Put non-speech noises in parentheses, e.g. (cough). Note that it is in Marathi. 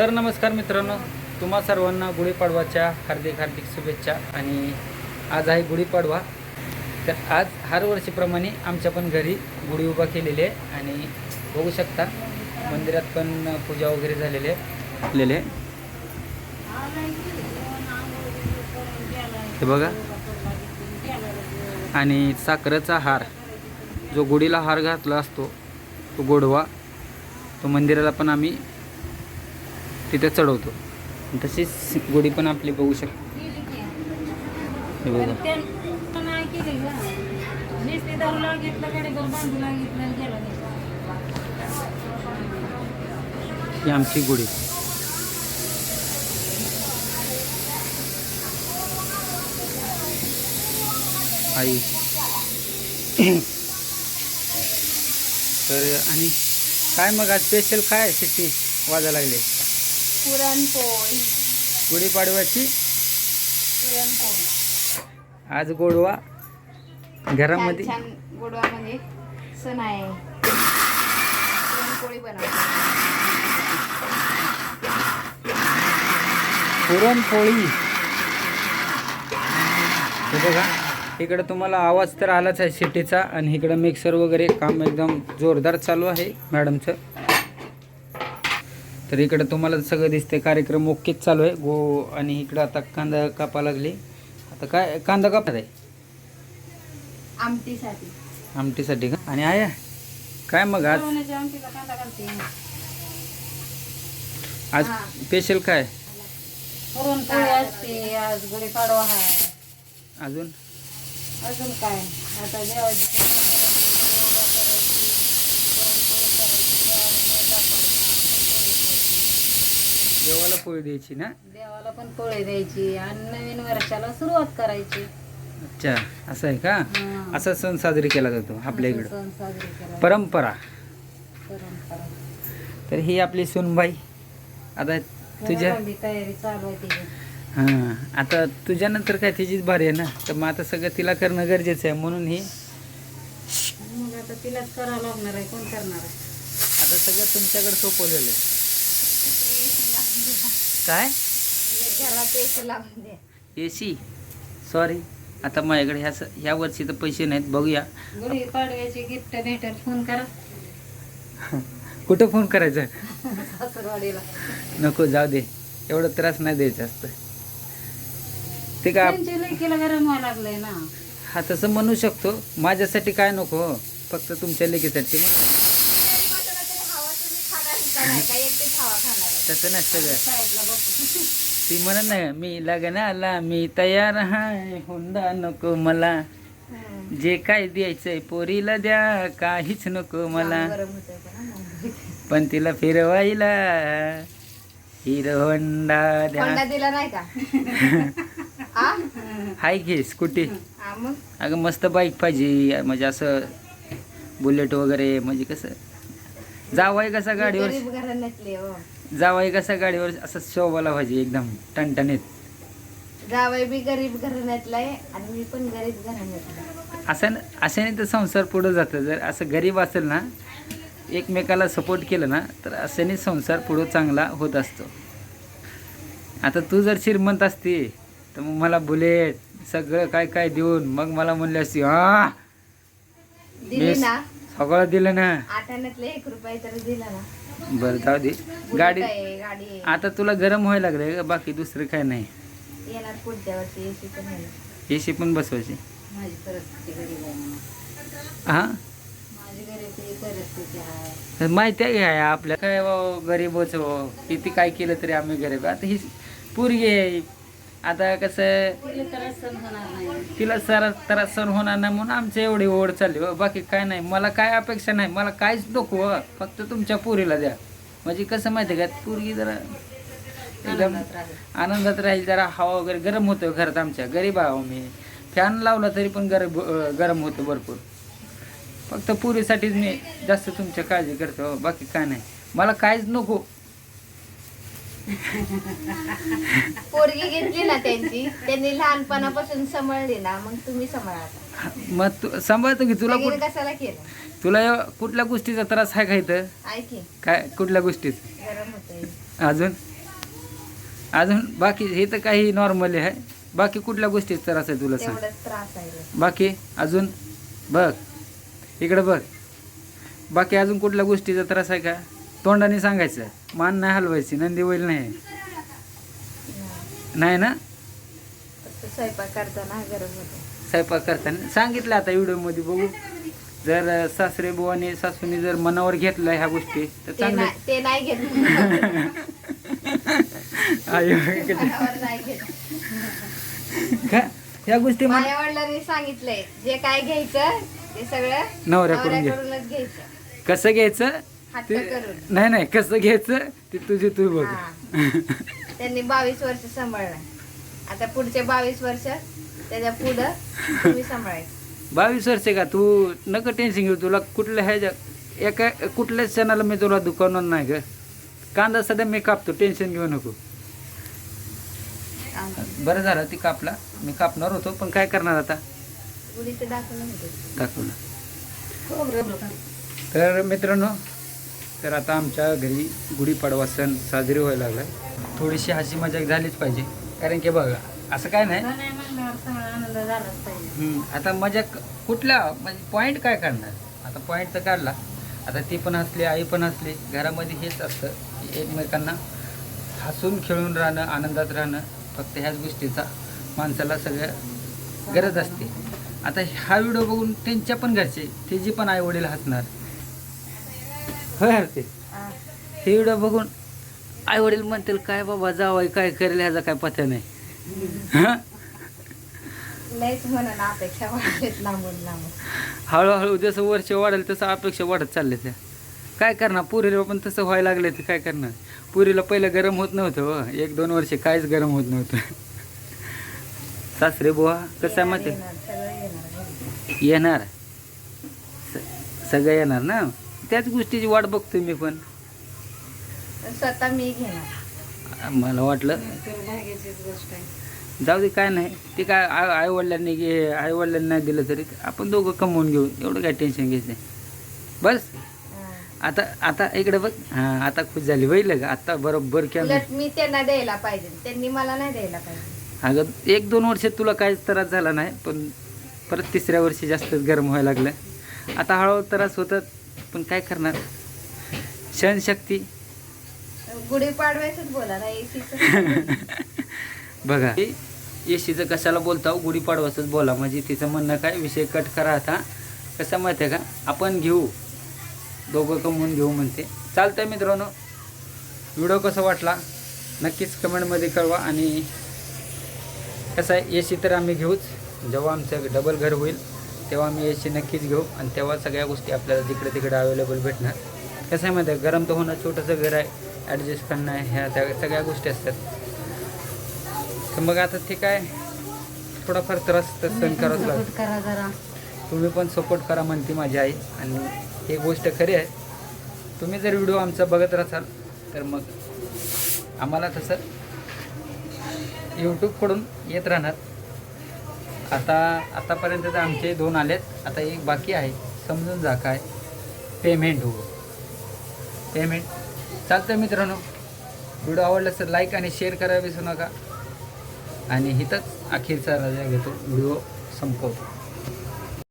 तर नमस्कार मित्रांनो तुम्हा सर्वांना गुढीपाडवाच्या हार्दिक हार्दिक शुभेच्छा आणि आज आहे गुढीपाडवा तर आज हर वर्षीप्रमाणे आमच्या पण घरी गुढी उभा केलेली आहे आणि बघू शकता मंदिरात पण पूजा वगैरे झालेली आहे. हे बघा. आणि साखरेचा हार जो गुढीला हार घातला असतो तो गोडवा तो मंदिराला पण आम्ही तिथे चढवतो. तशीच गुढी पण आपली बघू शकतो. हे ही आमची गुढी. आई. तर आणि काय मग आज स्पेशल काय शिट्टी वाजा लागले? पुरणपोळी. गुढीपाडव्याची पुरणपोळी. आज गोडवा छान घरामध्ये? छान गोडवा म्हणजे सण आहे पुरणपोळी बनवतो पुरणपोळी? हे बघा इकडं तुम्हाला आवाज तर आलाच आहे सिटीचा आणि इकडं मिक्सर वगैरे काम एकदम जोरदार चालू आहे मॅडमचं तर इकडं तुम्हाला सगळं दिसते कार्यक्रम ओकेच चालू आहे. गो आणि इकडं आता कांदा कापा लागली. आता काय कांदा कापत आहे? आमटीसाठी. आमटीसाठी का? आणि आहे काय मग आज? आज. स्पेशल काय? पुरणपोळी असते आज गुढीपाडवा आहे. अजून? अजून काय? आता देवाची पूजा करायची, पुरणपोळी करायची, देवाला नैवेद्य दाखवायचा, पुरणपोळी खायची. देवाला पोळी द्यायची ना? देवाला पण पोळी द्यायची आणि नवीन वर्षाला सुरुवात करायची. अच्छा असं आहे का? हा. असा सण साजरी केला जातो आपल्या इकडं. सण साजरे करायचे. परंपरा. परंपरा. तर ही आपली सुनबाई. आता तुझ्या घरामध्ये तयारी चालू आहे तिची. हां आता तुझ्यानंतर काय तिचीच भारी आहे ना? तर मग आता सगळं तिला करणं गरजेचं आहे म्हणून ही मग आता तिलाच करावं लागणार आहे. कोण करणार आहे? आता सगळं तुमच्याकडे सोपवलेलं आहे काय? ए सी सॉरी आता माझ्याकडे ह्या ह्या वर्षी तर पैसे नाहीत. बघूया. गुढी पाडव्याची गिफ्ट भेटेल. फोन करा. (laughs) कुठं फोन करायचं? नको जाऊ दे. एवढं त्रास नाही द्यायचं असतं. ते ना. हा तसं म्हणू शकतो. माझ्यासाठी काय नको हो. फक्त तुमच्या लेकीसाठी (laughs) (laughs) तसं नाही सगळं ती म्हणत नाही मी लग्नाला मी तयार हाय हुंडा नको मला. जे काय द्यायचंय पोरीला द्या काहीच नको मला? पण तिला फिरवायला हिरो होंडा द्या. दिला नाही का? (laughs) हाय की स्कूटी. अगं मस्त बाईक पाहिजे. म्हणजे असं बुलेट वगैरे म्हणजे कसं? जावाय कसा गाडीवर? जावाय कसा गाडीवर असं शोभाला पाहिजे एकदम टणटणीत. जावई बी गरीब घराण्यातला आहे आणि मी पण गरीब घराण्यातला आहे. असं अशाने तर संसार पुढं जातं. जर असं गरीब असेल ना एकमेकाला सपोर्ट केलं ना तर अशाने संसार पुढं चांगला होत असतो. आता तू जर श्रीमंत असती तर मग मला बुलेट सगळं काय काय देऊन मग मला म्हणले असती हा दिली मी ना. सगळं दिलं ना. आठाण्यातले एक रुपये तरी दिला ना. बरं जाऊ दे. गाडी गाडी. आता तुला गरम व्हायला लागलं का बाकी दुसरं काय नाही. येणार पुढच्या वर्षी एसी पण बसवायची. माझी परिस्थिती गरीब आहे म्हणून. हां? माझी गरीब परिस्थिती आहे. तर माहिती आहे काय आपल्या काय भाऊ गरीबच हो. किती काय केलं तरी आम्ही गरीब आता ही पोरगी आहे आता कसं तिला सर त्रास सहन होणार नाही म्हणून आमच्या एवढी ओढ चालली. हो बाकी काय नाही. मला काय अपेक्षा नाही. मला काहीच नको हो. फक्त तुमच्या पोरीला द्या. म्हणजे कसं माहिती का? पोरगी जरा एकदम आनंदात राहू. आनंदात राहील जरा हवा वगैरे गरम होतं घरात आमच्या. गरीब आहो मी. फॅन लावला तरी पण गरम गरम होतं भरपूर. फक्त पुरीसाठीच मी जास्त तुमच्या काळजी करतो. हो, बाकी काय नाही. मला काहीच नको. (laughs) पोरगी घेतली ना त्यांची. त्यांनी लहानपणापासून सांभाळली ना मग तुम्ही सांभाळा आता. मग तू सांभाळतो की तुला लगीन कशाला केलं? तुला या- कुठल्या गोष्टीचा त्रास आहे का इथं? ऐकी काय कुठल्या गोष्टीच गरम होतंय. अजून? अजून? बाकी हे तर काही नॉर्मल आहे. बाकी कुठल्या गोष्टीत त्रास आहे तुला सांग? तेवढंच त्रास आहे बाकी अजून? बघ. इकडं बघ. बाकी अजून कुठल्या गोष्टीचा त्रास आहे का? तोंडाने सांगायचं मान नाही हलवायची नंदी होईल नाही. नाही ना? स्वयंपाक करताना स्वयंपाक करताना. सांगितलं आता व्हिडिओमध्ये बघू. जर सासरे बुवाने सासूने जर मनावर घेतलं ह्या गोष्टी तर चांगलं. नाही ते नाही घेत. (laughs) ह्या गोष्टी मला माझ्या वडिलांनी सांगितलंय जे काय घ्यायचं ते सगळं नवऱ्याकडून घे नवऱ्याकडूनच घ्यायचं. कसं घ्यायचं? ते नाही नाही कसं घ्यायचं ते तुझी तू बघ. हा. त्यांनी बावीस वर्ष सांभाळलं. आता पुढचे बावीस वर्ष त्याच्या पुढं तुम्ही सांभाळायचं. बावीस वर्ष का? तू नका टेन्शन घेऊ. तुला कुठल्या ह्याच्या एका कुठल्याच क्षणाला मी तुला दुकानावर नाही ग. कांदा सध्या मी कापतो. टेन्शन घेऊ नको. बरं झालं ती कापला. मी कापणार होतो पण काय करणार आता? दाखवलं होते. दाखवलं. तर मित्रांनो तर आता आमच्या घरी गुढीपाडवा सण साजरी व्हायला लागला थोडीशी हसी मजाक झालीच पाहिजे. कारण की बघा असं काय नाही. हम्म, आता मजा कुठला? म्हणजे पॉईंट काय काढणार? आता पॉईंट तर काढला. आता ती पण हसली आई पण हसली घरामध्ये हेच असतं की एकमेकांना हसून खेळून राहणं आनंदात राहणं फक्त ह्याच गोष्टीचा माणसाला सगळं गरज असते. आता हा व्हिडिओ बघून त्यांच्या पण घरचे त्याची पण आई वडील हसणार. होय हरते हे. व्हिडिओ बघून आई वडील म्हणतील काय बाबा जावाय काय करेल ह्याचा काय पत्या नाही. हां? लयच म्हणून अपेक्षा वाढलेत लांबून लांबून हळूहळू जसं वर्ष वाढेल तसं अपेक्षा वाढत चालले त्या. काय करणार? पुरीला पण तसं व्हायला लागले तर काय करणार? पुरीला पहिलं गरम होत नव्हतं हो. एक दोन वर्ष काहीच गरम होत नव्हतं. सासरे बुवा कसं आहे माहिती. येणार. स- सगळं येणार ना? त्याच गोष्टीची वाट बघतोय मी पण. स्वतः मी घेणार. मला वाटलं. गोष्ट आहे. जाऊ दे काय नाही. ते काय आई वडिलांनी घे आई वडिलांनी नाही दिलं तरी आपण दोघं कमवून घेऊ. एवढं काय टेन्शन घ्यायचं बस. आता आता इकडे बघ. हां आता खुश झाली होईल का आता बरोबर कॅमेरा उलट मी त्यांना द्यायला पाहिजे. त्यांनी मला नाही द्यायला पाहिजे. अगं एक दोन वर्ष तुला काहीच त्रास झाला नाही पण परत तिसऱ्या वर्षी जास्तच गरम व्हायला लागलं. आता हळूहळू त्रास होतात. पण काय करणार? सहनशक्ती? बोला ना (laughs) बघा. येशीचं कशाला बोलता गुढीपाडवाचंच बोला. म्हणजे तिचं म्हणणं काय? विषय कट करा आता. कसं माहिती आहे का? आपण घेऊ. दोघं कमवून घेऊ म्हणते. चालतंय मित्रांनो. व्हिडिओ कसा वाटला? नक्कीच कमेंटमध्ये कळवा. आणि कसं आहे? ए सी तर आम्ही घेऊच. जेव्हा आमचं डबल घर होईल तेव्हा आम्ही ए सी नक्कीच घेऊ आणि तेव्हा सगळ्या गोष्टी आपल्याला जिकडे तिकडे अवेलेबल भेटणार. कसं आहे माहिती आहे गरम तर होणं छोटंसं घर आहे. ॲडजस्ट करणं आहे. ह्या त्या सगळ्या गोष्टी असतात. तर मग आता ते काय? थोडाफार त्रास तर सहन करावंच जरा. तुम्ही पण सपोर्ट करा म्हणते माझी आई. आणि ही गोष्ट खरी आहे. तुम्ही जर व्हिडिओ आमचा बघत राहाल तर मग आम्हाला तसं यूट्यूबकडून येत राहणार. आता आतापर्यंत तर आमचे दोन आलेत. आता एक बाकी आहे. समजून जा काय. पेमेंट हो. पेमेंट चालतं मित्रांनो. व्हिडिओ आवडला तर लाईक आणि शेअर करा विसरू नका. आणि हिथंच अखेरचा राजा घेतो. व्हिडिओ संपवतो.